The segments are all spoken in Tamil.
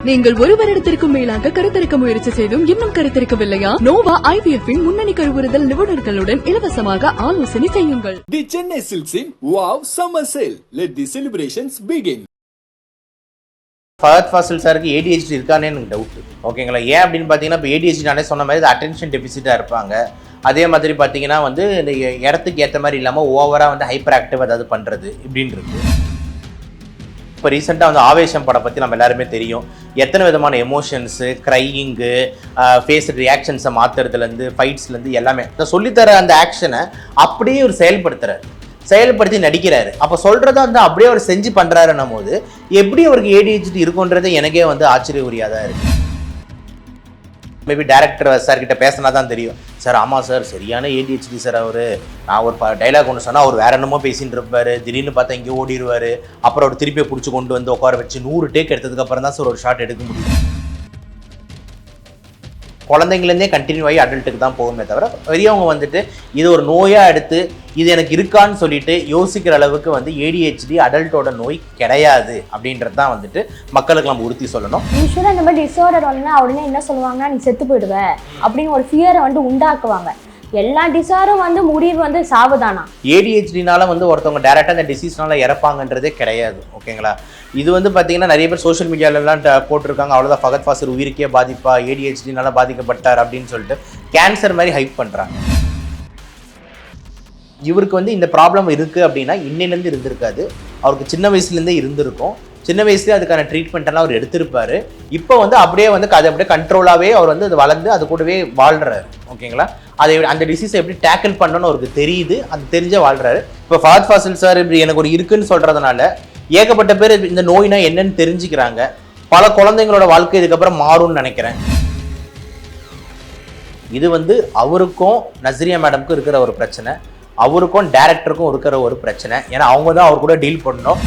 நீங்கள் ஒரு வருடத்திற்கும் மேலாக கருத்தரிக்க முயற்சி செய்தும் இன்னும் கருத்தரிக்கவில்லையா? நோவா ஐவிஎஃப் இன் முன்னணி கருவுறுதல் நிபுணர்களுடன் இலவசமாக ஆலோசனை செய்யுங்கள். The Chennai Silks in Wow Summer Sale. Let the celebrations begin. Fahadh Fazil சாருக்கு ஏடிஹெச்டி இருக்கானே எனக்கு டவுட் ஓகேங்களா ஏன் அப்படின்னு பார்த்தீங்கன்னா இப்போ ஏடிஹெச்டி நானே சொன்ன மாதிரி அட்டென்ஷன் டெபிசிட்டாக இருப்பாங்க. அதே மாதிரி பார்த்தீங்கன்னா வந்து இந்த இடத்துக்கு ஏற்ற மாதிரி இல்லாமல் ஓவராக வந்து ஹைப்பர் ஆக்டிவ் அதாவது பண்ணுறது இப்படின்னு இருக்கு இப்போ ரீசெண்டாக வந்து ஆவேசம் படம் பற்றி நம்ம எல்லாருமே தெரியும். எத்தனை விதமான எமோஷன்ஸு க்ரையிங்கு ஃபேஸ் ரியாக்ஷன்ஸை மாற்றுறதுலேருந்து ஃபைட்ஸ்லேருந்து எல்லாமே. சொல்லித்தர அந்த ஆக்ஷனை அப்படியே ஒரு செயல்படுத்துகிறார் செயல்படுத்தி நடிக்கிறாரு. அப்போ சொல்கிறத வந்து அப்படியே அவர் செஞ்சு பண்ணுறாருன்னும் போது எப்படி அவருக்கு ஏடிஹெச்டி இருக்குன்றது எனக்கே வந்து ஆச்சரிய தான் இருக்குது மேபி டேரக்டர் சார் கிட்ட பேசினா தான் தெரியும். சார் ஆமாம் சார் சரியான ஏடிஹெச்டி சார் அவர். நான் ஒரு டைலாக் ஒன்று சொன்னால் அவர் வேற என்னமோ பேசிட்டு இருப்பார். திடீர்னு பார்த்தா இங்கே ஓடிடுவார் அப்புறம் அவர் திருப்பி பிடிச்சி கொண்டு வந்து உட்கார வச்சு நூறு டேக் எடுத்ததுக்கப்புறம் தான் சார் ஒரு ஷாட் எடுக்க முடியும். குழந்தைங்கலேருந்தே கண்டினியூ ஆகி அடல்ட்டுக்கு தான் போகுமே தவிர பெரியவங்க வந்துட்டு இது ஒரு நோயாக எடுத்து இது எனக்கு இருக்கான்னு சொல்லிட்டு யோசிக்கிற அளவுக்கு வந்து ஏடிஹெச்டி அடல்ட்டோட நோய் கிடையாது அப்படின்றது தான் வந்துட்டு மக்களுக்கு நம்ம உறுதி சொல்லணும். யூஸ்வலாக இந்த மாதிரி டிஸார்டர் வந்து உடனே என்ன சொல்லுவாங்கன்னா நீ செத்து போயிடுவேன் அப்படின்னு ஒரு ஃபியரை வந்து உண்டாக்குவாங்க. எல்லா டிசாரும் வந்து முடிவு வந்து சாவுதானா? ஏடிஹெச்டினால வந்து ஒருத்தவங்க டேரெக்டாக அந்த டிசீஸ்னால இறப்பாங்கன்றதே கிடையாது ஓகேங்களா? இது வந்து பார்த்தீங்கன்னா நிறைய பேர் சோஷியல் மீடியாலலாம் போட்டிருக்காங்க அவ்வளோதான் ஃபகத் ஃபாசர் உயிருக்கே பாதிப்பா ஏடிஹெச்டினால பாதிக்கப்பட்டார் அப்படின்னு சொல்லிட்டு கேன்சர் மாதிரி ஹைப் பண்ணுறாங்க இவருக்கு வந்து இந்த ப்ராப்ளம் இருக்குது அப்படின்னா இன்னிலேருந்து இருந்திருக்காது. அவருக்கு சின்ன வயசுலேருந்தே இருந்திருக்கும். சின்ன வயசுலேயே அதுக்கான ட்ரீட்மெண்ட்டெல்லாம் அவர் எடுத்திருப்பாரு. இப்போ வந்து அப்படியே வந்து அதை அப்படியே கண்ட்ரோலாகவே அவர் வந்து அது வளர்ந்து அது கூடவே வாழ்கிறாரு ஓகேங்களா? அதை அந்த டிசீஸை எப்படி டேக்கிள் பண்ணணும்னு அவருக்கு தெரியுது. அது தெரிஞ்ச வாழ்கிறாரு இப்போ ஃபாத் ஃபாசில் சார் இப்படி எனக்கு ஒரு இருக்குன்னு சொல்கிறதுனால ஏகப்பட்ட பேர் இந்த நோய்னா என்னன்னு தெரிஞ்சுக்கிறாங்க. பல குழந்தைங்களோட வாழ்க்கை இதுக்கப்புறம் மாறும்னு நினைக்கிறேன். இது வந்து அவருக்கும் நஸ்ரியா மேடம்க்கும் இருக்கிற ஒரு பிரச்சனை. அவருக்கும் டேரக்டருக்கும் இருக்கிற ஒரு பிரச்சனை. ஏன்னா அவங்க தான் அவர் கூட டீல் பண்ணணும்.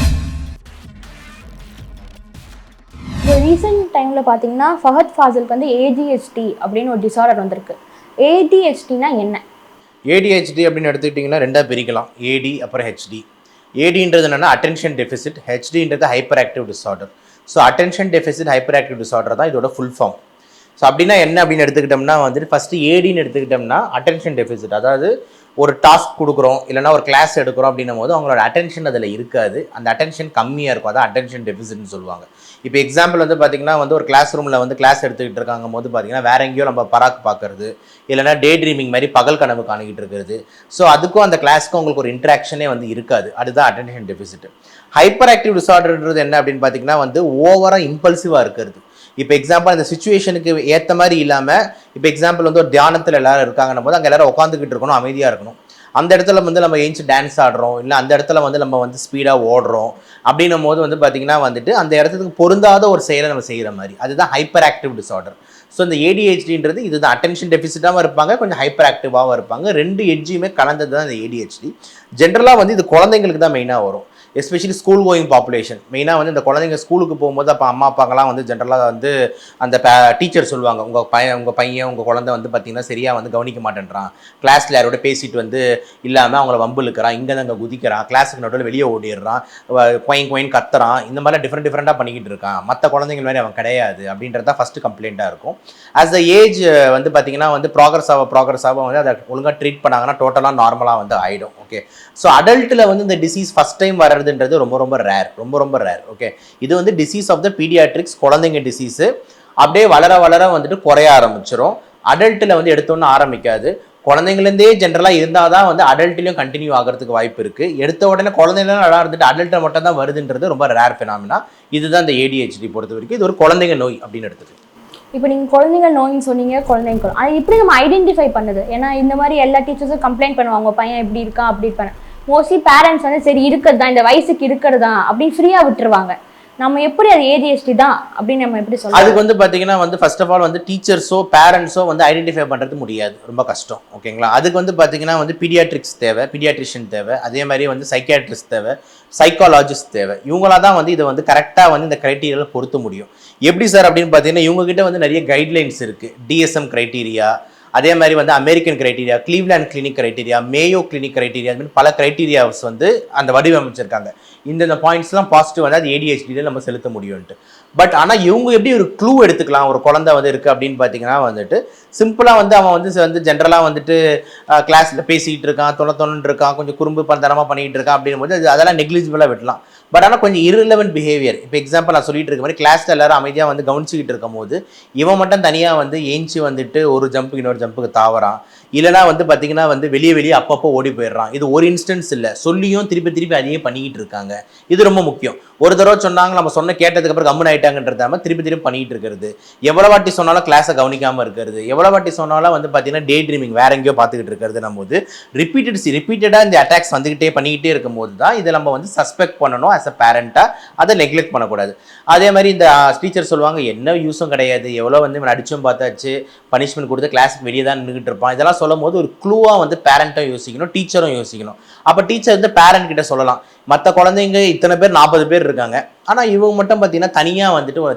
இப்போ ரீசெண்ட் டைமில் பார்த்தீங்கன்னா ஃபஹத் ஃபாசிலுக்கு வந்து ஏடிஹெச்டி அப்படின்னு ஒரு டிசார்டர் வந்திருக்கு. ஏடிஹெச்டினா என்ன? ஏடிஹெச்டி அப்படின்னு எடுத்துக்கிட்டிங்கன்னா ரெண்டாக பிரிக்கலாம். ஏடி அப்புறம் ஹெச்டி ஏடின்றது என்னன்னா attention deficit ஹெச்டின்றது hyper active disorder so attention deficit hyper active disorder தான் இதோட ஃபுல் ஃபார்ம் ஸோ அப்படின்னா என்ன அப்படின்னு எடுத்துக்கிட்டோம்னா வந்துட்டு ஃபஸ்ட்டு ஏடின்னு எடுத்துக்கிட்டோம்னா அட்டென்ஷன் டெஃபிசிட் அதாவது ஒரு டாஸ்க் கொடுக்குறோம் இல்லைன்னா ஒரு கிளாஸ் எடுக்கிறோம் அப்படின்னும் போது அவங்களோட அட்டென்ஷன் அதில் இருக்காது. அந்த அட்டென்ஷன் கம்மியாக இருக்கும். அதான் அட்டென்ஷன் டெஃபிசிட்னு சொல்லுவாங்க. இப்போ எக்ஸாம்பிள் வந்து பார்த்தீங்கன்னா வந்து ஒரு கிளாஸ் ரூமில் வந்து கிளாஸ் எடுத்துக்கிட்டு இருக்காங்க போது பார்த்தீங்கன்னா வேற எங்கேயோ நம்ம பராக் பார்க்கறது இல்லைன்னா டே ட்ரீமிங் மாதிரி பகல் கனவு காணிக்கிட்டு இருக்கிறது. ஸோ அதுக்கும் அந்த கிளாஸ்க்கும் உங்களுக்கு ஒரு இன்ட்ராக்ஷனே வந்து இருக்காது. அதுதான் அட்டென்ஷன் டெபிசிட் ஹைப்பர் ஆக்டிவ் டிசார்டர்ன்றது என்ன அப்படின்னு பார்த்தீங்கன்னா வந்து ஓவராக இம்பல்சிவாக இருக்கிறது. இப்போ எக்ஸாம்பிள் அந்த சுச்சுவேஷனுக்கு ஏற்ற மாதிரி இல்லாமல் இப்போ எக்ஸாம்பிள் வந்து ஒரு தியானத்தில் எல்லாரும் இருக்காங்கன்னும் போது அங்கே எல்லாரும் உட்காந்துக்கிட்டு இருக்கணும் அமைதியாக இருக்கணும். அந்த இடத்துல வந்து நம்ம ஏஞ்சி டான்ஸ் ஆடுறோம் இல்லை அந்த இடத்துல வந்து நம்ம வந்து ஸ்பீடாக ஓடுறோம் அப்படின்னும் போது வந்து பார்த்திங்கன்னா வந்துட்டு அந்த இடத்துக்கு பொருந்தாத ஒரு செயலை நம்ம செய்கிற மாதிரி. அதுதான் ஹைப்பர் ஆக்டிவ் டிசார்டர் ஸோ இந்த ஏடிஹெச்டின்றது இதுதான். அட்டென்ஷன் டெஃபிசிட்டாகவும் இருப்பாங்க கொஞ்சம் ஹைப்பர் ஆக்டிவாகவும் இருப்பாங்க. ரெண்டு எட்ஜுமே கலந்தது தான் இந்த ஏடிஹெச்டி ஜென்ரலாக வந்து இது குழந்தைங்களுக்கு தான் மெயினாக வரும். எஸ்பெஷலி ஸ்கூல் கோயிங் பாப்புலேஷன் மெயினாக வந்து இந்த குழந்தைங்க ஸ்கூலுக்கு போகும்போது அப்போ அம்மா அப்பாங்கலாம் வந்து ஜென்ரலாக வந்து அந்த டீச்சர் சொல்லுவாங்க. உங்கள் பையன் உங்கள் பையன் உங்கள் குழந்தை வந்து பார்த்தீங்கன்னா சரியாக வந்து கவனிக்க மாட்டேன்றான். கிளாஸில் யாரோட பேசிட்டு வந்து இல்லாமல் அவங்கள வம்பு இழுக்கிறான். இங்கே அங்கே குதிக்கிறான். கிளாஸுக்கு நடுவில் வெளியே ஓடிடுறான். கொயின் கொயின் கத்துறான். இந்த மாதிரிலாம் டிஃப்ரெண்ட் டிஃப்ரெண்ட்டாக பண்ணிக்கிட்டு இருக்கான். மற்ற குழந்தைங்க மாதிரி அவன் கிடையாது. அப்படின்றது தான் ஃபஸ்ட்டு கம்ப்ளைண்ட்டாக இருக்கும். ஆஸ் த ஏஜ் வந்து பார்த்தீங்கன்னா வந்து ப்ராக்ரஸ் ஆக ப்ராக்ரஸ் ஆக வந்து அதை ஒழுங்காக ட்ரீட் பண்ணாங்கன்னா டோட்டலாக நார்மலாக வந்து ஆகிடும் ஓகே ஸோ அடல்ட்டில் வந்து இந்த டிசீஸ் ஃபஸ்ட் டைம் வர வர்றதுன்றது ரொம்ப ரொம்ப ரேர் ரொம்ப ரொம்ப ரேர் ஓகே இது வந்து டிசீஸ் ஆஃப் த பீடியாட்ரிக்ஸ் குழந்தைங்க டிசீஸு அப்படியே வளர வளர வந்துட்டு குறைய ஆரம்பிச்சிரும். அடல்ட்டில் வந்து எடுத்தோன்னு ஆரம்பிக்காது. குழந்தைங்கலேருந்தே ஜென்ரலாக இருந்தால் தான் வந்து அடல்ட்லையும் கண்டினியூ ஆகிறதுக்கு வாய்ப்பு இருக்குது எடுத்த உடனே குழந்தைங்களாம் நல்லா இருந்துட்டு அடல்ட்டில் மட்டும் தான் வருதுன்றது ரொம்ப ரேர் ஃபினாமினா இதுதான் இந்த ஏடிஹெச்டி பொறுத்த வரைக்கும். இது ஒரு குழந்தைங்க நோய் அப்படின்னு எடுத்துக்கு இப்போ நீங்கள் குழந்தைங்க நோயின்னு சொன்னீங்க குழந்தைங்க நோய். அது எப்படி நம்ம ஐடென்டிஃபை பண்ணுது. ஏன்னா இந்த மாதிரி எல்லா டீச்சர்ஸும் கம்ப்ளைண்ட் பண்ணுவாங்க பையன் இப்படி இருக்கான் அப்படி பண்ண மோஸ்ட்லி பேரண்ட்ஸ் வந்து சரி இருக்கிறது தான் இந்த வயசுக்கு இருக்கிறது தான் அப்படின்னு ஃப்ரீயாக விட்டுருவாங்க. நம்ம எப்படி அது ஏடிஎஸ்டி தான் அப்படின்னு நம்ம எப்படி சொல்லலாம் அதுக்கு வந்து பார்த்தீங்கன்னா வந்து ஃபர்ஸ்ட் ஆஃப் ஆல் வந்து டீச்சர்ஸோ பேரண்ட்ஸோ வந்து ஐடென்டிஃபை பண்ணுறது முடியாது. ரொம்ப கஷ்டம். ஓகேங்களா அதுக்கு வந்து பார்த்தீங்கன்னா வந்து பீடியாட்ரிக்ஸ் தேவை பீடியாட்ரிஷியன் தேவை. அதே மாதிரி வந்து சைக்கியாட்ரிஸ்ட் தேவை சைக்காலஜிஸ்ட் தேவை. இவங்களா தான் வந்து இதை வந்து கரெக்டாக வந்து இந்த க்ரைட்டீரியாவில் பொருத்த முடியும். எப்படி சார் அப்படின்னு பார்த்தீங்கன்னா இவங்ககிட்ட வந்து நிறைய கைட்லைன்ஸ் இருக்குது டிஎஸ்எம் க்ரைட்டீரியா அதே மாதிரி வந்து American criteria Cleveland clinic criteria Mayo clinic criteria மாதிரி பல கிரைட்டீரியாஸ் வந்து அந்த வடிவமைச்சிருக்காங்க. இந்தந்த பாயிண்ட்ஸ்லாம் பாசிட்டிவ் வந்து அது ஏடிஹெச்டியில் நம்ம செலுத்த முடியும்ட்டு பட் ஆனால் இவங்க எப்படி ஒரு க்ளூ எடுத்துக்கலாம் ஒரு குழந்தை வந்து இருக்குது அப்படின்னு பார்த்தீங்கன்னா வந்துட்டு சிம்பிளாக வந்து அவன் வந்து வந்து ஜென்ரலாக வந்துட்டு கிளாஸில் பேசிகிட்டு இருக்கான் தொலை இருக்கான் கொஞ்சம் குறும்பு பந்தரமாக பண்ணிகிட்டு இருக்கான் அப்படின்னும் போது அதெல்லாம் நெக்லிஜிபிளாக விடலாம். பட் ஆனால் கொஞ்சம் irrelevant பிஹேவியர் இப்போ எக்ஸாம்பிள் நான் சொல்லிட்டு இருக்க மாதிரி கிளாஸில் எல்லாரும் அமைதியாக வந்து கவனிச்சிக்கிட்டு இருக்கும் போது இவன் மட்டும் தனியாக வந்து ஏஞ்சி வந்துட்டு ஒரு ஜம்புக்கு இன்னொரு ஜம்புக்கு தாவறான். இல்லைனா வந்து பார்த்தீங்கன்னா வந்து வெளியே வெளியே அப்பப்போ ஓடி போயிடுறான். இது ஒரு இன்ஸ்டன்ஸ் இல்லை. சொல்லியும் திருப்பி திருப்பி அதையே பண்ணிக்கிட்டு இருக்காங்க. இது ரொம்ப முக்கியம். ஒரு தடவை சொன்னாங்க நம்ம சொன்ன கேட்டதுக்கப்புறம் கம்முன் திருப்பி திருப்பி பண்ணிட்டு இருக்கிறது. எவ்வளோ வாட்டி சொன்னாலும் கிளாஸை கவனிக்காமல் இருக்கிறது. எவ்வளோ வாட்டி சொன்னாலும் வந்து பார்த்தீங்கன்னா டே ட்ரீமிங் வேற எங்கேயோ பார்த்துக்கிட்டு இருக்கிறது நம்ம போது ரிப்பீட்டட் ரிப்பீட்டடாக இந்த அட்டாக்ஸ் வந்துக்கிட்டே பண்ணிக்கிட்டே இருக்கும்போது தான் இதை நம்ம வந்து சஸ்பெக்ட் பண்ணணும் ஆஸ் அ பேரண்ட்டாக அதை நெக்லெக்ட் பண்ணக்கூடாது. அதே மாதிரி இந்த டீச்சர் சொல்லுவாங்க என்ன யூஸும் கிடையாது. எவ்வளோ வந்து இவன் அடிச்சும் பார்த்தாச்சு. பனிஷ்மெண்ட் கொடுத்து கிளாஸுக்கு வெளியே தான் நின்றுட்டு இருப்பான். இதெல்லாம் சொல்லும் போது ஒரு க்ளூவாக வந்து பேரண்ட்டும் யோசிக்கணும் டீச்சரும் யோசிக்கணும். அப்போ டீச்சர் வந்து பேரண்ட் கிட்ட சொல்லலாம். மற்ற குழந்தைங்க இத்தனை பேர் நாற்பது பேர் இருக்காங்க. ஆனால் இவங்க மட்டும் பார்த்தீங்கன்னா தனியாக வந்துட்டு ஒரு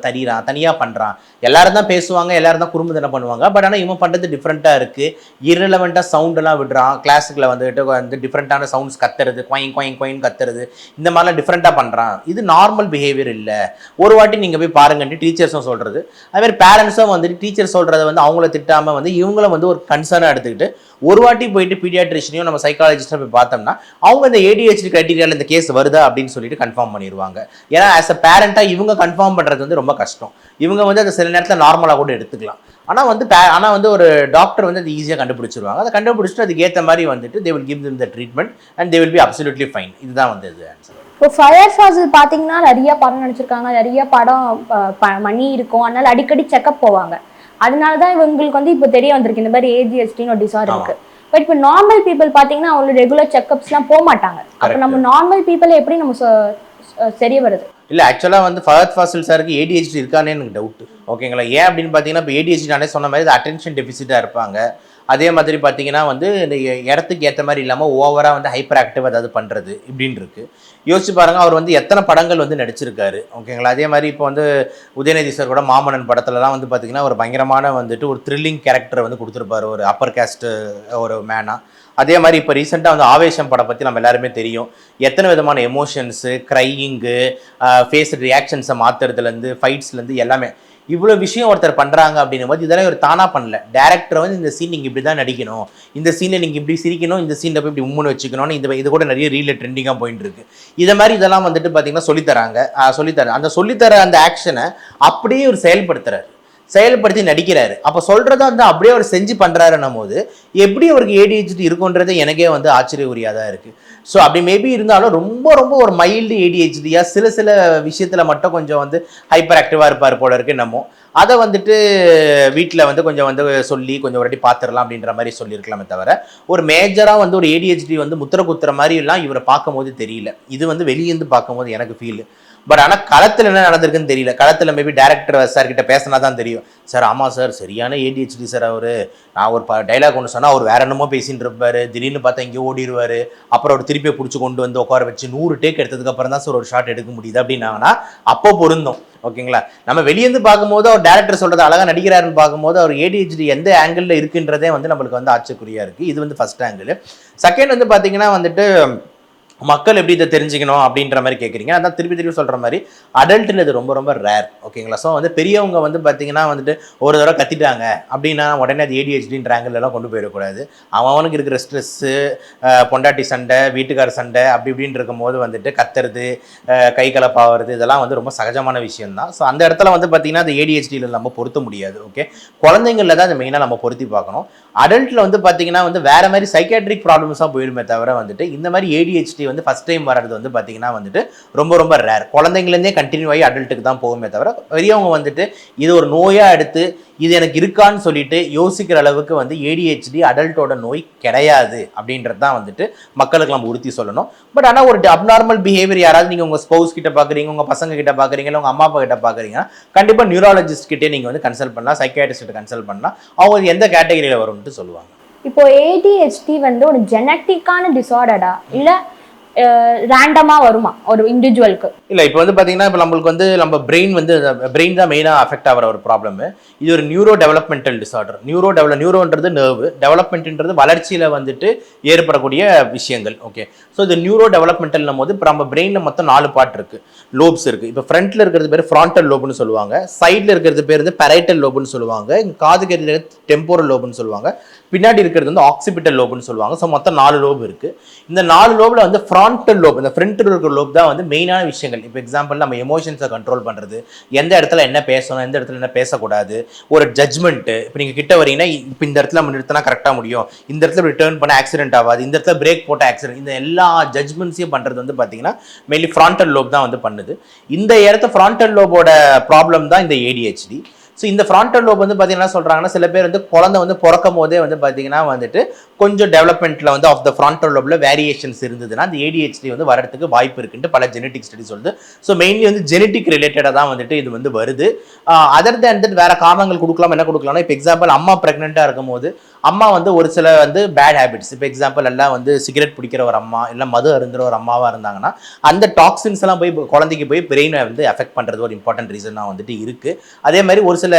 தனியாக பண்ணுறான் எல்லாரும் தான் பேசுவாங்க எல்லாரும் தான் குறும்பு பண்ணுவாங்க. பட் ஆனால் இவன் பண்ணுறது டிஃப்ரெண்ட்டாக இருக்குது இரலவெண்ட்டாக சவுண்டெல்லாம் விடுறான். கிளாஸுக்குள்ள வந்துட்டு வந்து டிஃப்ரெண்ட்டான சவுண்ட்ஸ் கத்துறது கொயின் கொயின் கொயின் கத்துறது இந்த மாதிரிலாம் டிஃப்ரெண்ட்டாக பண்ணுறான் இது நார்மல் பிஹேவியர் இல்லை. ஒரு வாட்டி நீங்கள் போய் பாருங்கன்ட்டு டீச்சர்ஸும் சொல்கிறது அதுமாதிரி பேரண்ட்ஸும் வந்துட்டு டீச்சர் சொல்கிறத வந்து அவங்கள திட்டாமல் வந்து இவங்கள வந்து ஒரு கன்சர்னாக எடுத்துக்கிட்டு ஒரு வாட்டி போயிட்டு பீடியாட்ரிஷனையும் நம்ம சைக்காலஜிஸ்ட்டை போய் பார்த்தோம்னா அவங்க இந்த ஏடிஹெச்டி கிரைட்டீரியாவில் இந்த கேஸ் வருதா அப்படின்னு சொல்லிட்டு கன்ஃபார்ம் பண்ணிடுவாங்க ஏன்னா ஆஸ் அ பேரண்ட்டாக இவங்க கன்ஃபார்ம் பண்ணுறது வந்து ரொம்ப கஷ்டம். இவங்க வந்து அதை சில நேரத்தில் நார்மலாக கூட எடுத்துக்கலாம். ஆனால் வந்து பே ஆனால் வந்து ஒரு டாக்டர் வந்து அது ஈஸியாக கண்டுபிடிச்சிருவாங்க. அதை கண்டுபிடிச்சிட்டு அதுக்கு ஏற்ற மாதிரி வந்துட்டு they will give them the treatment and they will be absolutely fine இதுதான் வந்து இது ஆன்சர் இப்போ ஃபயர் ஃபாசில் பார்த்தீங்கன்னா நிறைய படம் நடிச்சிருக்காங்க. நிறைய படம் மணி இருக்கும். அதனால அடிக்கடி செக்கப் போவாங்க. அதனால தான் இவங்களுக்கு வந்து இப்போ தெரிய வந்திருக்கு. இந்த மாதிரி ஏஜிஎஸ்டின்னு ஒரு டிசார்டர் இருக்கு. பட் இப்போ நார்மல் பீப்புள் பார்த்தீங்கன்னா அவங்க ரெகுலர் செக்கப்ஸ்லாம் போக மாட்டாங்க. அப்போ. நம்ம நார்மல் பீப்புளை எப்படி நம்ம சரிய வருது? இல்லை ஆக்சுவலாக வந்து ஃபஹத் ஃபாசில் சாருக்கு ஏடிஹெச்டி இருக்கானே எனக்கு டவுட் ஓகேங்களா ஏன் அப்படின்னு பார்த்தீங்கன்னா இப்போ ஏடிஹெச்டி நானே சொன்ன மாதிரி அட்டென்ஷன் டெபிசிட்டாக இருப்பாங்க. அதே மாதிரி பார்த்தீங்கன்னா வந்து இந்த இடத்துக்கு ஏற்ற மாதிரி இல்லாமல் ஓவராக வந்து ஹைப்பர் ஆக்டிவ் ஏதாவது பண்ணுறது இப்படின்னு இருக்கு. யோசிச்சு பாருங்க அவர் வந்து எத்தனை படங்கள் வந்து நடிச்சிருக்காரு. ஓகேங்களா? அதே மாதிரி இப்போ வந்து உதயநிதி சார் கூட மாமன்னன் படத்துலலாம் வந்து பார்த்தீங்கன்னா ஒரு பயங்கரமான வந்துட்டு ஒரு த்ரில்லிங் கேரக்டர் வந்து கொடுத்துருப்பாரு. ஒரு அப்பர் கேஸ்ட் ஒரு மேனாக அதே மாதிரி இப்போ ரீசெண்டாக வந்து ஆவேசம் படம் பற்றி நம்ம எல்லாருமே தெரியும். எத்தனை விதமான எமோஷன்ஸு க்ரையிங்கு ஃபேஸ் ரியாக்ஷன்ஸை மாற்றுறதுலேருந்து ஃபைட்ஸ்லேருந்து எல்லாமே இவ்வளோ விஷயம் ஒருத்தர் பண்ணுறாங்க அப்படின்னும் போது இதெல்லாம் ஒரு தானாக பண்ணல. டேரக்டர் வந்து இந்த சீன் நீங்கள் இப்படி தான் நடிக்கணும். இந்த சீனில் நீங்கள் இப்படி சிரிக்கணும். இந்த சீனில் போய் இப்படி உம்முன்னு வச்சுக்கணும்னு இந்த இது கூட நிறைய ரீலில் ட்ரெண்டிங்காக போயிட்டு இருக்கு இதை மாதிரி இதெல்லாம் வந்துட்டு பார்த்தீங்கன்னா சொல்லித்தராங்க. சொல்லித்தர அந்த சொல்லித்தர அந்த ஆக்ஷனை அப்படியே ஒரு செயல்படுத்துறாரு. செயல்படுத்தி நடிக்கிறாரு. அப்போ சொல்கிறத வந்து அப்படியே அவர் செஞ்சு பண்ணுறாருன்னும் போது எப்படி அவருக்கு ஏடிஹெச்டி இருக்குன்றது எனக்கே வந்து ஆச்சரிய தான் இருக்குது ஸோ அப்படி மேபி இருந்தாலும் ரொம்ப ரொம்ப ஒரு மைல்டு ஏடிஹெச்டியாக சில சில விஷயத்தில் மட்டும் கொஞ்சம் வந்து ஹைப்பர் ஆக்டிவாக இருப்பார் போல இருக்கு என்னமோ. அதை வந்துட்டு வீட்டில் வந்து கொஞ்சம் வந்து சொல்லி கொஞ்சம் ஒரு வாட்டி பார்த்துடலாம் அப்படின்ற மாதிரி சொல்லியிருக்கலாமே தவிர ஒரு மேஜராக வந்து ஒரு ஏடிஹெச்டி வந்து முத்திர குத்துற மாதிரி எல்லாம் இவரை பார்க்கும்போது தெரியல. இது வந்து வெளியேந்து பார்க்கும்போது எனக்கு ஃபீல் பட் ஆனால் களத்தில் என்ன நடந்திருக்குன்னு தெரியல. களத்தில் மேபி டேரக்டர் சார் கிட்ட பேசினா தான் தெரியும். சார் ஆமாம் சார் சரியான ஏடிஹெச்டி சார் அவர். நான் ஒரு ப டைலாக் ஒன்று சொன்னால் அவர் வேற என்னமோ பேசின்னு இருப்பார். திடீர்னு பார்த்தா இங்கே ஓடிடுவார் அப்புறம் அவர் திருப்பி பிடிச்சி கொண்டு வந்து உட்கார வச்சு நூறு டேக் எடுத்ததுக்கப்புறம் தான் சார் ஒரு ஷாட் எடுக்க முடியுது அப்படின்னாங்கன்னா அப்போ பொருந்தும். ஓகேங்களா நம்ம வெளியேந்து பார்க்கும்போது அவர் டேரக்டர் சொல்கிறது அழகாக நடிக்கிறாருன்னு பார்க்கும்போது அவர் ஏடிஹெச்டி எந்த ஆங்கிளில் இருக்குன்றதே வந்து நம்மளுக்கு வந்து ஆச்சரியக்குறியா இருக்குது இது வந்து ஃபர்ஸ்ட் ஆங்கிள் செகண்ட் வந்து பார்த்தீங்கன்னா வந்துட்டு மக்கள் எப்படி இதை தெரிஞ்சுக்கணும் அப்படின்ற மாதிரி கேட்குறீங்க அதான் திருப்பி திருப்பி சொல்கிற மாதிரி அடல்ட்டுன்றது ரொம்ப ரொம்ப ரேர் ஓகேங்களா ஸோ வந்து பெரியவங்க வந்து பார்த்தீங்கன்னா வந்துட்டு ஒரு தடவை கத்திட்டாங்க அப்படின்னா உடனே அது ஏடிஹெச்டின்ற ஆங்கிள்லாம் கொண்டு போயிடக்கூடாது. அவன் அவனுக்கு இருக்கிற ஸ்ட்ரெஸ்ஸு பொண்டாட்டி சண்டை வீட்டுக்கார சண்டை அப்படி இப்படின்னு இருக்கும்போது வந்துட்டு கத்துறது கை கலப்பாகிறது இதெல்லாம் வந்து ரொம்ப சகஜமான விஷயம் தான் ஸோ அந்த இடத்துல வந்து பார்த்தீங்கன்னா அது ஏடிஹெச்டியில் நம்ம பொருத்த முடியாது. ஓகே குழந்தைங்களில் தான் அதை மெயினாக நம்ம பொருத்தி பார்க்கணும். அடல்ட்டில் வந்து பார்த்தீங்கன்னா வந்து வேறு மாதிரி சைக்காட்ரிக் ப்ராப்ளம்ஸாக போயிடுமே தவிர வந்துட்டு இந்த மாதிரி ஏடிஹெச்டி வந்து ஃபஸ்ட் டைம் வர்றது வந்து பார்த்தீங்கன்னா வந்துட்டு ரொம்ப ரொம்ப ரேர் குழந்தைங்கலேருந்தே கண்டினியூ ஆகி அடல்ட்டுக்கு தான் போகுமே தவிர பெரியவங்க வந்துட்டு இது ஒரு நோயாக எடுத்து இது எனக்கு இருக்கான்னு சொல்லிட்டு யோசிக்கிற அளவுக்கு வந்து ஏடிஹெச்டி அடல்ட்டோட நோய் கிடையாது அப்படின்றது தான் வந்துட்டு மக்களுக்கு நம்ம உறுதி சொல்லணும். பட் ஆனால் ஒரு அப்நார்மல் பிஹேவியர் யாராவது நீங்கள் உங்கள் ஸ்பௌஸ் கிட்ட பார்க்குறீங்க உங்கள் பசங்க கிட்ட பார்க்குறீங்க இல்லை உங்கள் அம்மா அப்பா கிட்ட பார்க்குறீங்கன்னா கண்டிப்பாக நியூராலஜிஸ்ட் கிட்டே நீங்கள் வந்து கன்சல்ட் பண்ணலாம் சைக்காட்ரிஸ்ட் கன்சல்ட் பண்ணலாம். அவங்க எந்த கேட்டகரியில் வரும்னு சொல்லுவாங்க. இப்போ ஏடிஹெச்டி வந்து ஒரு ஜெனட்டிக்கான டிசார்டரா இல்லை ரேண்டமாக வருமா? ஒரு இண்டிவிஜுவலுக்கு இல்லை இப்போ வந்து பார்த்தீங்கன்னா இப்போ நம்மளுக்கு வந்து நம்ம பிரெயின் வந்து பிரெயின் தான் மெயினாக அஃபெக்ட் ஆகிற ஒரு ப்ராப்ளம் இது ஒரு neuro developmental disorder neuro develop நியூரோன்றது nerve டெவலப்மெண்ட்ன்றது வளர்ச்சியில் வந்துட்டு ஏற்படக்கூடிய விஷயங்கள் ஓகே ஸோ இது நியூரோ டெவலப்மெண்டல்னும் போது இப்போ நம்ம பிரெயினில் மொத்தம் நாலு பார்ட் இருக்குது லோப்ஸ் இருக்குது இப்போ ஃப்ரண்ட்டில் இருக்கிறது பேர் ஃப்ராண்டல் லோப்னு சொல்லுவாங்க. சைடில் இருக்கிறது பேர் வந்து பெரைட்டல் லோப்னு சொல்லுவாங்க. காது காதுக்கு டெம்போரல் லோப்னு சொல்லுவாங்க. பின்னாடி இருக்கிறது வந்து ஆக்சிபிட்டல் லோப்னு சொல்லுவாங்க. ஸோ மொத்தம் நாலு லோப் இருக்குது இந்த நாலு லோபில் வந்து ஃப்ரான்டல் லோப் இந்த ஃப்ரண்ட்டில் இருக்கிற லோப் தான் வந்து மெயினான விஷயங்கள். இப்போ எக்ஸாம்பிள் நம்ம எமோஷன்ஸை கண்ட்ரோல் பண்ணுறது எந்த இடத்துல என்ன பேசணும் எந்த இடத்துல என்ன பேசக்கூடாது ஒரு ஜட்ஜ்மெண்ட்டு இப்போ நீங்கள் கிட்ட வரீங்கன்னா இப்போ இந்த இடத்துல நம்ம நிறுத்தினா கரெக்டாக முடியும். இந்த இடத்துல ரிட்டர்ன் பண்ண ஆக்சிடென்ட் ஆகாது. இந்த இடத்துல பிரேக் போட்ட ஆக்சிடென்ட் இந்த எல்லா ஜட்ஜ்மெண்ட்ஸையும் பண்ணுறது வந்து பார்த்தீங்கன்னா மெயின்லி ஃப்ராண்டல் லோப் தான் வந்து பண்ணுது. இந்த இடத்த ஃப்ராண்டல் லோபோட ப்ராப்ளம் தான் இந்த ஏடிஹெச்டி ஸோ இந்த ஃப்ராண்டல் லோப் வந்து பார்த்தீங்கன்னா சொல்கிறாங்கன்னா சில பேர் வந்து குழந்தை வந்து பிறக்கும் போதே வந்து பார்த்தீங்கன்னா வந்துட்டு கொஞ்சம் டெவலப்மெண்ட்டில் வந்து ஆஃப் த ஃப்ராண்டல் லோபில் வேரியேஷன்ஸ் இருந்ததுன்னா அந்த ஏடிஹெச்டி வந்து வரதுக்கு வாய்ப்பு இருக்குன்ட்டு பல ஜெனட்டிக் ஸ்டடி சொல்லுது. ஸோ மெயின்லி வந்து ஜெனட்டிக் ரிலேட்டடாக தான் வந்துட்டு இது வந்து வருது. அதர் தேன் தட் வேற காரணங்கள் கொடுக்கலாம் என்ன கொடுக்கலாம்னா இப்போ எக்ஸாம்பிள் அம்மா ப்ரெக்னெண்ட்டாக இருக்கும் போது அம்மா வந்து ஒரு சில வந்து பேட் ஹேபிட்ஸ் இப்போ எக்ஸாம்பிள் எல்லாம் வந்து சிகரெட் பிடிக்கிற ஒரு அம்மா இல்லை மது அருந்துற ஒரு அம்மாவாக இருந்தாங்கன்னா அந்த டாக்ஸின்ஸ் எல்லாம் போய் குழந்தைக்கு போய் பிரெயினை வந்து எஃபெக்ட் பண்ணுறது ஒரு இம்பார்ட்டன்ட் ரீசனாக வந்துட்டு இருக்குது அதே மாதிரி ஒரு சில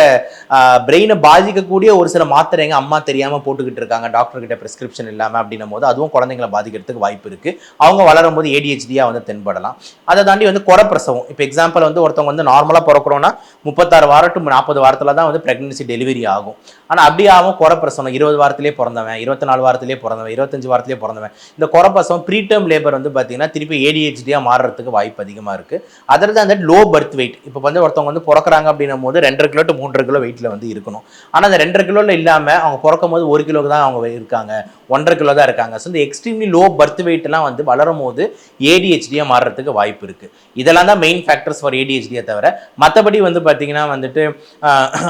பிரெயினை பாதிக்கக்கூடிய ஒரு சில மாத்திரைங்க அம்மா தெரியாமல் போட்டுக்கிட்டு இருக்காங்க. டாக்டர் கிட்ட ப்ரிஸ்கிரிப்ஷன் இல்லாமல் அப்படின்னும் போது அதுவும் குழந்தைங்களை பாதிக்கிறதுக்கு வாய்ப்பு இருக்குது அவங்க வளரும் போது ஏடிஹெச்டியாக வந்து தென்படலாம். அதை தாண்டி வந்து குறப்பிரசவம் இப்போ எக்ஸாம்பிள் வந்து ஒருத்தவங்க வந்து நார்மலாக பிறக்கிறோன்னா முப்பத்தாறு வாரம் டு நாற்பது வாரத்தில் தான் வந்து ப்ரெக்னன்சி டெலிவரி ஆகும். ஆனால் அப்படி ஆகும் குறப்பிரசவம் இருபது வாரத்திலே பிறந்தவன் இருபத்தி நாலு வாரத்திலே பிறந்தவன் இருபத்தஞ்சு வாரத்திலே பிறந்தவன். இந்த குறப்பிரசவம் ப்ரீடம் லேபர் வந்து பார்த்தீங்கன்னா திருப்பி ஏடிஹெச்டியாக மாறுறதுக்கு வாய்ப்பு அதிகமாக இருக்குது அதர் தான் லோ பர்த் வெயிட் இப்போ வந்து ஒருத்தவங்க வந்து பிறக்கிறாங்க அப்படின்னும் போது ரெண்டரை கிலோ டு மூன்றரை கிலோ வெயிட்டில் வந்து இருக்கணும். ஆனால் அந்த ரெண்டரை கிலோவில் இல்லாமல் அவங்க பிறக்கும் போது ஒரு கிலோக்கு தான் அவங்க இருக்காங்க. ஒன்றரை கிலோ தான் இருக்காங்க. ஸோ இந்த எக்ஸ்ட்ரீம்லி லோ பர்த் வெயிட்லாம் வந்து வளரும் போது ஏடிஹெச்டியாக மாறுறதுக்கு வாய்ப்பு இருக்குது இதெல்லாம் தான் மெயின் ஃபேக்டர்ஸ் ஃபார் ஏடிஹெச்டியை தவிர மற்றபடி வந்து பார்த்திங்கன்னா வந்துட்டு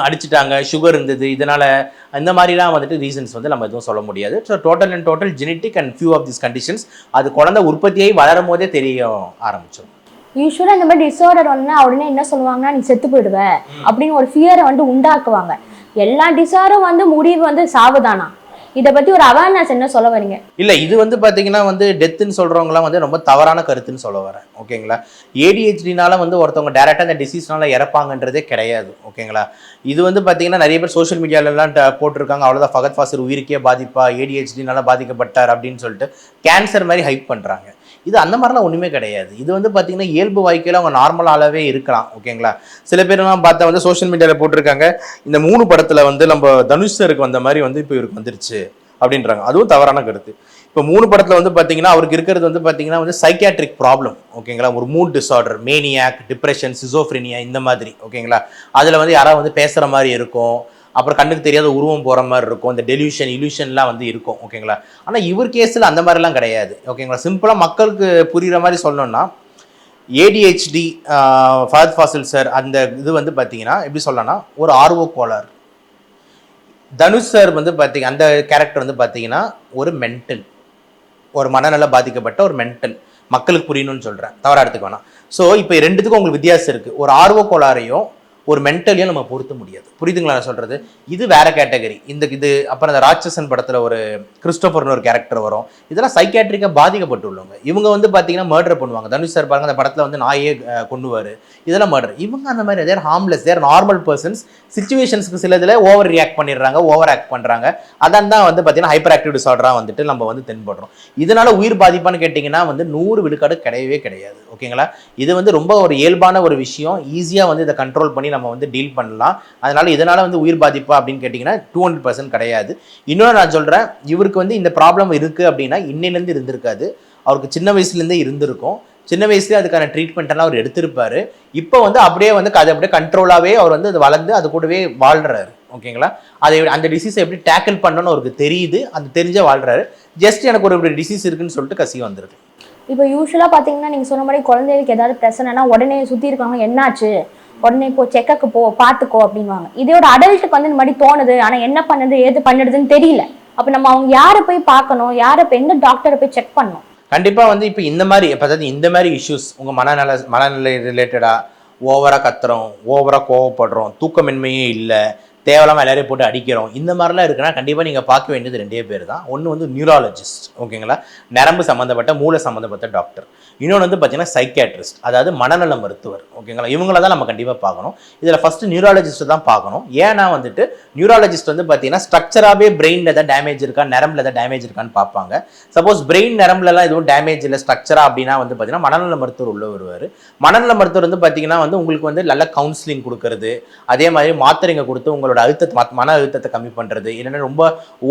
அடிச்சுட்டாங்க அடிச்சிட்டாங்க சுகர் இருந்தது இதனால் இந்த மாதிரிலாம் வந்துட்டு ரீசன்ஸ் வந்து நம்ம எதுவும் சொல்ல முடியாது. So total and total genetic and few of this conditions அது குழந்தை உற்பத்தியாகி வளரும் போதே தெரிய ஆரம்பிச்சிடும் யூஸ்வலாக இந்த மாதிரி டிஸார்டர் வந்து உடனே என்ன சொல்லுவாங்கன்னா நீ செத்து போயிடுவ அப்படின்னு ஒரு ஃபியரை வந்து உண்டாக்குவாங்க. எல்லா டிஸாரும் வந்து முடிவு வந்து சாவுதானா? இதை பத்தி ஒரு அவேர்னஸ் என்ன சொல்ல வரீங்க? இல்லை இது வந்து பார்த்தீங்கன்னா வந்து டெத்துன்னு சொல்கிறவங்களாம் வந்து ரொம்ப தவறான கருத்துன்னு சொல்ல வரேன். ஓகேங்களா ஏடிஹெச்டினால வந்து ஒருத்தவங்க டேரெக்டாக அந்த டிசீஸ்னால இறப்பாங்கன்றதே கிடையாது. ஓகேங்களா இது வந்து பார்த்தீங்கன்னா நிறைய பேர் சோஷியல் மீடியாலலாம் போட்டிருக்காங்க. அவ்வளோதான் ஃபகத் ஃபாசர் உயிருக்கே பாதிப்பா ஏடிஹெச்டினால பாதிக்கப்பட்டார் அப்படின்னு சொல்லிட்டு கேன்சர் மாதிரி ஹைப் பண்ணுறாங்க இது அந்த மாதிரிலாம் ஒன்றுமே கிடையாது. இது வந்து பார்த்தீங்கன்னா இயல்பு வாழ்க்கையில் அவங்க நார்மலாகவே இருக்கலாம். ஓகேங்களா? சில பேர்லாம் பார்த்தா வந்து சோஷியல் மீடியாவில் போட்டிருக்காங்க. இந்த மூணு படத்தில் வந்து நம்ம தனுஷ் சருக்கு வந்த மாதிரி வந்து இப்போ இவருக்கு வந்துருச்சு அப்படின்றாங்க. அதுவும் தவறான கருத்து. இப்போ மூணு படத்தில் வந்து பார்த்தீங்கன்னா அவருக்கு இருக்கிறது வந்து பார்த்தீங்கன்னா வந்து சைக்கியாட்ரிக் ப்ராப்ளம் ஓகேங்களா? ஒரு mood disorder maniac depression schizophrenia இந்த மாதிரி. ஓகேங்களா? அதில் வந்து யாராவது வந்து பேசுகிற மாதிரி இருக்கும். அப்புறம் கண்ணுக்கு தெரியாத உருவம் போகிற மாதிரி இருக்கும். இந்த டெலியூஷன் இல்யூஷன்லாம் வந்து இருக்கும். ஓகேங்களா ஆனால் இவர் கேஸில் அந்த மாதிரிலாம் கிடையாது. ஓகேங்களா சிம்பிளாக மக்களுக்கு புரிகிற மாதிரி சொல்லணும்னா ஏடிஹெச்டி ஃபஹத் ஃபாசில் சார் அந்த இது வந்து பார்த்தீங்கன்னா எப்படி சொல்லலாம்னா ஒரு ஆர்வ கோளாறு தனுஷ் சார் வந்து பார்த்தீங்க அந்த கேரக்டர் வந்து பார்த்தீங்கன்னா ஒரு மென்டல் ஒரு மனநல பாதிக்கப்பட்ட ஒரு மென்டல் மக்களுக்கு புரியணும்னு சொல்கிறேன் தவறாக எடுத்துக்க வேணாம். ஸோ இப்போ ரெண்டுத்துக்கும் உங்களுக்கு வித்தியாசம் இருக்குது ஒரு ஆர்வ கோளாறையும் ஒரு மென்டலியும் நம்ம பொருத்த முடியாது. புரியுதுங்களா நான் சொல்கிறது இது வேற கேட்டகரி இந்த இது அப்புறம் இந்த ராட்சசன் படத்தில் ஒரு கிறிஸ்டோபர்னு ஒரு கேரக்டர் வரும். இதெல்லாம் சைக்காட்ரிக்காக பாதிக்கப்பட்டுள்ளவங்க. இவங்க வந்து பார்த்தீங்கன்னா மர்டர் பண்ணுவாங்க. தனுஷ் சார் பாருங்க அந்த படத்தில் வந்து நாயே கொண்டுவார் இதெல்லாம் மர்டர் இவங்க அந்த மாதிரி they're harmless they're normal persons சுச்சுவேஷன்ஸ்க்கு சிலதில் ஓவர் ரியாக்ட் பண்ணிடுறாங்க ஓவர் ஆக்ட் பண்ணுறாங்க அதான் தான் வந்து பார்த்தீங்கன்னா ஹைப்பர் ஆக்டிவ் டிசார்டராக வந்துட்டு நம்ம வந்து தென்படுறோம். இதனால் உயிர் பாதிப்பான்னு கேட்டிங்கன்னா வந்து நூறு விழுக்காடு கிடையவே கிடையாது. ஓகேங்களா இது வந்து ரொம்ப ஒரு இயல்பான ஒரு விஷயம். ஈஸியாக வந்து இதை கண்ட்ரோல் பண்ணி நம்ம வந்து டீல் பண்ணலாம். அதனால் இதனால் வந்து உயிர் பாதிப்பா அப்படின்னு கேட்டிங்கன்னா டூ ஹண்ட்ரட் பர்சன்ட் கிடையாது. இன்னொன்று நான் சொல்கிறேன் இவருக்கு வந்து இந்த ப்ராப்ளம் இருக்குது அப்படின்னா இன்னிலேருந்து இருந்திருக்காது. அவருக்கு சின்ன வயசுலேருந்தே இருந்திருக்கும். சின்ன வயசுலேயே அதுக்கான ட்ரீட்மெண்ட்டெல்லாம் அவர் எடுத்திருப்பார். இப்போ வந்து அப்படியே வந்து அது அப்படியே கண்ட்ரோலாகவே அவர் வந்து அது வளர்ந்து அது கூடவே வாழ்கிறாரு ஓகேங்களா? அதை அந்த டிசீஸை எப்படி டேக்கிள் பண்ணணும்னு அவருக்கு தெரியுது. அது தெரிஞ்சே வாழ்கிறாரு ஜஸ்ட் எனக்கு ஒரு டிசீஸ் இருக்குன்னு சொல்லிட்டு கசி வந்திருக்கு இப்போ யூஸ்வலாக பார்த்தீங்கன்னா நீங்கள் சொன்ன மாதிரி குழந்தைகளுக்கு ஏதாவது பிரச்சனைனா உடனே சுற்றி இருக்கவங்க என்னாச்சு? உடனே போ செக்கக்கு போ பார்த்துக்கோ அப்படின்வாங்க இதோட அடல்ட்டுக்கு வந்து இந்த மாதிரி தோணுது. ஆனால் என்ன பண்ணுது ஏது பண்ணுறதுன்னு தெரியல. அப்போ நம்ம அவங்க யாரை போய் பார்க்கணும் யாரை போய் எந்த டாக்டரை போய் செக் பண்ணணும்? கண்டிப்பாக வந்து இப்போ இந்த மாதிரி இப்போ அதாவது இந்த மாதிரி இஷ்யூஸ் உங்கள் மனநல மனநிலை ரிலேட்டடாக ஓவராக கத்துறோம் ஓவராக கோவப்படுறோம் தூக்கமின்மையே இல்லை தேவையில்லாமல் எல்லாரையும் போட்டு அடிக்கிறோம். இந்த மாதிரிலாம் இருக்குன்னா கண்டிப்பாக நீங்கள் பார்க்க வேண்டியது ரெண்டே பேர் தான். ஒன்று வந்து நியூராலஜிஸ்ட் ஓகேங்களா? நரம்பு சம்மந்தப்பட்ட மூளை சம்மந்தப்பட்ட டாக்டர் இன்னொன்று வந்து பார்த்தீங்கன்னா சைக்கேட்ரிஸ்ட் அதாவது மனநல மருத்துவர் ஓகேங்களா? இவங்கள தான் நம்ம கண்டிப்பாக பார்க்கணும். இதில் ஃபஸ்ட்டு நியூராலஜிஸ்ட்டு தான் பார்க்கணும். ஏன்னா வந்துட்டு நியூராலஜிஸ்ட் வந்து பார்த்தீங்கன்னா ஸ்ட்ரக்சராகவே பிரெயினில் எதாவது டேமேஜ் இருக்கா நரம்பில் எதாவது டேமேஜ் இருக்கான்னு பார்ப்பாங்க. சப்போஸ் பிரெயின் நரம்புலலாம் எதுவும் டேமேஜ் இல்லை ஸ்ட்ரக்சராக அப்படின்னா வந்து பார்த்தீங்கன்னா மனநல மருத்துவர் உள்ள வருவார். மனநல மருத்துவர் வந்து பார்த்தீங்கன்னா வந்து உங்களுக்கு வந்து நல்ல கவுன்சிலிங் கொடுக்கறது அதே மாதிரி மாத்திரைங்க கொடுத்து உங்களோட அழுத்தத்தை மன அழுத்தத்தை கம்மி பண்ணுறது இல்லைன்னா ரொம்ப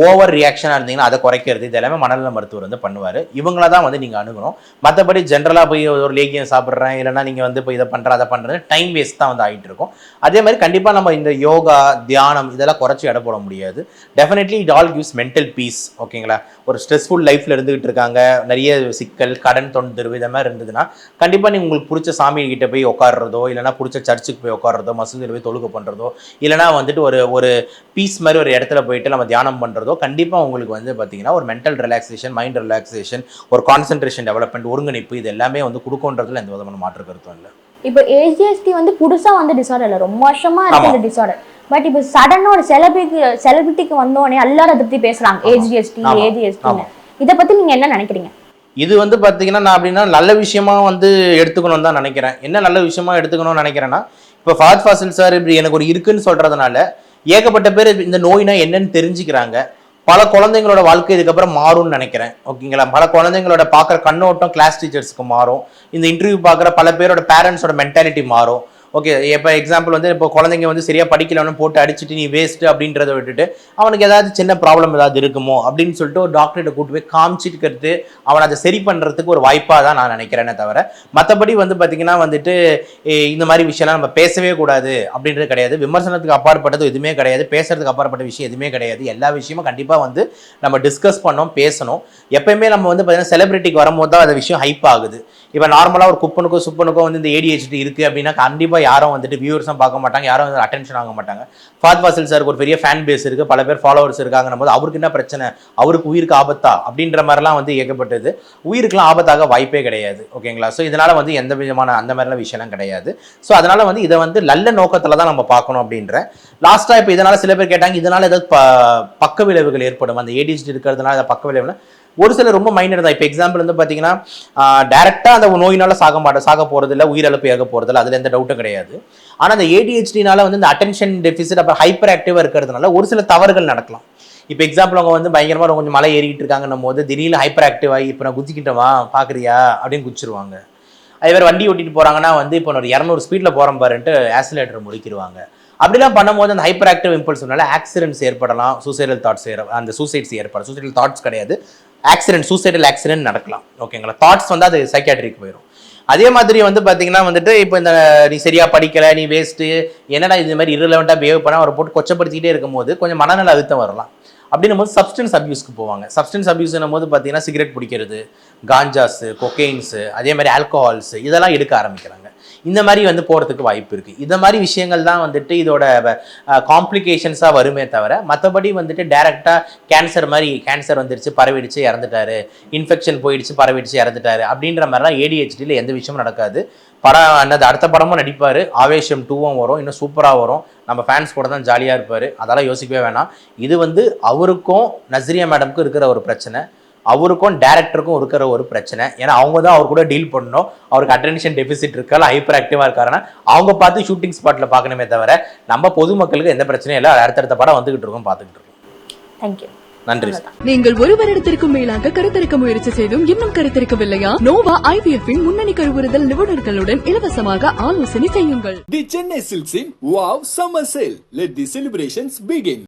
ஓவர் ரியாக்ஷனாக இருந்தீங்கன்னா அதை குறைக்கிறது இது எல்லாமே மனநல மருத்துவர் வந்து பண்ணுவார். இவங்கள தான் வந்து நீங்கள் அணுகணும். மற்றபடி ஜென்ரலாக போய் ஒரு லேகியம் சாப்பிட்றேன் இல்லைன்னா நீங்கள் வந்து இப்போ இதை பண்ணுற அதை பண்ணுறது டைம் வேஸ்ட் தான் வந்து ஆகிட்டு இருக்கும். அதே மாதிரி கண்டிப்பாக நம்ம இந்த யோகா தியானம் இதெல்லாம் குறைச்சி எடை போட முடியாது. Definitely it all gives mental peace ஓகேங்களா? ஒரு ஸ்ட்ரெஸ்ஃபுல் லைஃப்பில் இருந்துகிட்டு இருக்காங்க நிறைய சிக்கல் கடன் தொந்தரவு இதை மாதிரி இருந்ததுன்னா கண்டிப்பாக நீங்கள் உங்களுக்கு பிடிச்ச சாமி கிட்ட போய் உட்காடுறதோ இல்லைனா பிடிச்ச சர்ச்சுக்கு போய் உட்காடுறதோ மசூதியில் போய் தொழுக பண்ணுறதோ இல்லைனா வந்துட்டு ஒரு ஒரு பீஸ் மாதிரி ஒரு இடத்துல போயிட்டு நம்ம தியானம் பண்ணுறதோ கண்டிப்பாக உங்களுக்கு வந்து பார்த்தீங்கன்னா ஒரு மென்டல் ரிலாக்ஸேஷன் மைண்ட் ரிலாக்ஸேஷன் ஒரு கான்சன்ட்ரேஷன் டெவலப்மெண்ட் ஒருங்கிணைப்பு இது எல்லாமே வந்து கொடுக்குன்றதுல எந்த விதமான மாற்று கருத்தும் இல்லை. இப்போ ஏஜிஎஸ்டி வந்து புதுசா வந்து டிசார்டர் இல்லை. ரொம்ப வருஷமா இருக்கு ஆமா. இந்த டிசார்டர் பட் இப்போ சடனா ஒரு செலிபிரிட்டி செலிபிரிட்டிக்கு வந்தோடனே எல்லாரும் அதை பத்தி பேசுறாங்க. ஏஜிஎஸ்டி ஆமா. ஏஜிஎஸ்டி ஆமா. இதை பத்தி நீங்க என்ன நினைக்கிறீங்க? இது வந்து பார்த்தீங்கன்னா நான் அப்படின்னா நல்ல விஷயமா வந்து எடுத்துக்கணும்னு தான் நினைக்கிறேன். என்ன நல்ல விஷயமா எடுத்துக்கணும்னு நினைக்கிறேன்னா இப்போ ஃபாத் ஃபாசில் சார் இப்படி எனக்கு ஒரு இருக்குன்னு சொல்றதுனால ஏகப்பட்ட பேர் இந்த நோய்னா என்னன்னு தெரிஞ்சுக்கிறாங்க. பல குழந்தைங்களோட வாழ்க்கை இதுக்கப்புறம் மாறும்னு நினைக்கிறேன். ஓகேங்களா? பல குழந்தைங்களோட பார்க்குற கண்ணோட்டம் கிளாஸ் டீச்சர்ஸ்க்கு மாறும். இந்த இன்டர்வியூ பார்க்குற பல பேரோட பேரண்ட்ஸோட மென்டாலிட்டி மாறும். ஓகே இப்போ எக்ஸாம்பிள் வந்து இப்போ குழந்தைங்க வந்து சரியாக படிக்கலன்னு போட்டு அடிச்சுட்டு நீ வேஸ்ட்டு அப்படின்றத விட்டுட்டு அவனுக்கு ஏதாவது சின்ன ப்ராப்ளம் ஏதாவது இருக்குமோ அப்படின்னு சொல்லிட்டு ஒரு டாக்டர்கிட்ட கூட்டு போய் காமிச்சிட்டு அவனை அதை சரி பண்ணுறதுக்கு ஒரு வாய்ப்பாக தான் நான் நினைக்கிறேனே தவிர மற்றபடி வந்து பார்த்திங்கன்னா வந்துட்டு இந்த மாதிரி விஷயம்லாம் நம்ம பேசவே கூடாது அப்படின்றது கிடையாது. விமர்சனத்துக்கு அப்பாற்பட்டது எதுவுமே கிடையாது. பேசுறதுக்கு அப்பாற்பட்ட விஷயம் எதுவுமே கிடையாது. எல்லா விஷயமும் கண்டிப்பாக வந்து நம்ம டிஸ்கஸ் பண்ணோம் பேசணும். எப்பயுமே நம்ம வந்து பார்த்தீங்கன்னா செலிபிரிட்டிக்கு வரும்போது தான் அந்த விஷயம் ஹைப் ஆகுது. இப்போ நார்மலாக ஒரு குப்பனுக்கோ சுப்பனுக்கோ வந்து இந்த ஏடிஹெச்டி இருக்குது அப்படின்னா கண்டிப்பாக யாரும் வந்துட்டு வியூவர்ஸும் பார்க்க மாட்டாங்க. யாரும் வந்து அட்டென்ஷன் ஆக மாட்டாங்க. ஃபாத் வாசல் சாருக்கு ஒரு பெரிய ஃபேன் பேஸ் இருக்குது பல பேர் ஃபாலோவர்ஸ் இருக்காங்கிற போது அவருக்கு என்ன பிரச்சனை? அவருக்கு உயிருக்கு ஆபத்தா? அப்படின்ற மாதிரிலாம் வந்து ஏகப்பட்டது உயிருக்குலாம் ஆபத்தாக வாய்ப்பே கிடையாது. ஓகேங்களா? ஸோ இதனால் வந்து எந்த விதமான அந்த மாதிரிலாம் விஷயம்லாம் கிடையாது. ஸோ அதனால் வந்து இதை வந்து நல்ல நோக்கத்தில் தான் நம்ம பார்க்கணும் அப்படின்ற. லாஸ்ட்டாக இப்போ இதனால் சில பேர் கேட்டாங்க இதனால் ஏதாவது ப பக்க விளைவுகள் ஏற்படும். அந்த ஏடிஹெச்டி இருக்கிறதுனால பக்க விளைவுனா ஒரு சில ரொம்ப மைனர் தான். இப்போ எக்ஸாம்பிள் வந்து பார்த்தீங்கன்னா டேரெக்டாக அந்த நோயினால் சாக மாட்ட சாக போகிறது இல்லை உயிரிழப்பு ஏக போகிறது இல்லை அதில் எந்த டவுட்டும் கிடையாது. ஆனால் அந்த ஏடிஹெச்டினால வந்து இந்த அட்டென்ஷன் டெஃபிசிட் அப்புறம் ஹைப்பர் ஆக்டிவாக இருக்கிறதுனால ஒரு சில தவறுகள் நடக்கலாம். இப்போ எக்ஸாம்பிள் அவங்க வந்து பயங்கரமாக கொஞ்சம் மலை ஏறிக்கிட்டு இருக்காங்கன்னும் போது திடீர்னு ஹைப்பர் ஆக்டிவ் ஆகி இப்போ நான் குதிக்கிட்டவா பார்க்குறியா அப்படின்னு குதிச்சிருவாங்க. அதே மாதிரி வண்டி ஓட்டிட்டு போகிறாங்கன்னா வந்து இப்போ ஒரு இரநூறு ஸ்பீடில் போகிறோம் பாருன்ட்டு ஆக்சிலேட்டர் முடிக்கிடுவாங்க அப்படிலாம் பண்ணும்போது அந்த ஹைப்பர் ஆக்டிவ் இம்பல்ஸ்னால ஆக்சிடென்ட்ஸ் ஏற்படலாம் சூசைடல் தாட்ஸ் ஏற அந்த சூசைட்ஸ் ஏற்படும் சூசைடல் தாட்ஸ் கிடையாது. ஆக்சிடென்ட் சூசைடல் ஆக்சிடென்ட் நடக்கலாம். ஓகேங்களா தாட்ஸ் வந்து அது சைக்காட்ரிக்கு போயிடும் அதே மாதிரி வந்து பார்த்தீங்கன்னா வந்துட்டு இப்போ இந்த நீ சரியாக படிக்கலை நீ வேஸ்ட்டு என்னடா இது மாதிரி irrelevant-ஆ பிஹேவ் பண்ண அவரை போட்டு கொச்சப்படுத்திக்கிட்டே இருக்கும்போது கொஞ்சம் மனநல அழுத்தம் வரலாம். அப்படின்னும் போது சப்ஸ்டன்ஸ் அப்யூஸ்க்கு போவாங்க. சப்ஸ்டன்ஸ் அப்யூஸ்னும் போது பார்த்தீங்கன்னா சிகரெட் பிடிக்கிறது காஞ்சாஸு கொக்கெயின்ஸு அதே மாதிரி ஆல்கோஹால்ஸு இதெல்லாம் எடுக்க ஆரம்பிக்கிறாங்க. இந்த மாதிரி வந்து போகிறதுக்கு வாய்ப்பு இருக்குது இந்த மாதிரி விஷயங்கள் தான் வந்துட்டு இதோட காம்ப்ளிகேஷன்ஸாக வருமே தவிர மற்றபடி வந்துட்டு டேரெக்டாக கேன்சர் மாதிரி கேன்சர் வந்துருச்சு பரவிடுச்சு இறந்துட்டாரு. இன்ஃபெக்ஷன் போயிடுச்சு பரவிடுச்சு இறந்துட்டாரு அப்படின்ற மாதிரிலாம் ஏடிஹெச்டியில் எந்த விஷயமும் நடக்காது. படம் என்னது அடுத்த படமும் நடிப்பார். ஆவேஷம் டூவும் வரும். இன்னும் சூப்பராக வரும். நம்ம ஃபேன்ஸ் கூட தான் ஜாலியாக இருப்பார். அதெல்லாம் யோசிக்கவே வேணாம். இது வந்து அவருக்கும் நஸ்ரியா மேடம்க்கும் இருக்கிற ஒரு பிரச்சனை. அவருக்கும் டேரக்டருக்கும் இருக்கிற ஒரு பிரச்சனை. ஏன்னா அவங்க தான் அவர் கூட டீல் பண்ணணும். அவருக்கு அட்டென்ஷன் டெபிசிட் இருக்கா ஹைப்பர் ஆக்டிவாக இருக்காருன்னா அவங்க பார்த்து ஷூட்டிங் ஸ்பாட்டில் பார்க்கணுமே தவிர நம்ம பொதுமக்களுக்கு எந்த பிரச்சனையும் இல்லை. அடுத்தடுத்த படம் வந்துகிட்டு இருக்கோம் பார்த்துக்கிட்டு இருக்கோம். தேங்க்யூ நன்றி நீங்கள் ஒரு வருடத்திற்கும் மேலாக கருத்தரிக்க முயற்சி செய்தும் இன்னும் கருத்தரிக்கவில்லையா? நோவா ஐவிஎஃப் இன் முன்னணி கருவுறுதல் நிபுணர்களுடன் இலவசமாக ஆலோசனை செய்யுங்கள். The Chennai Silks in Wow Summer Sale. Let the celebrations begin.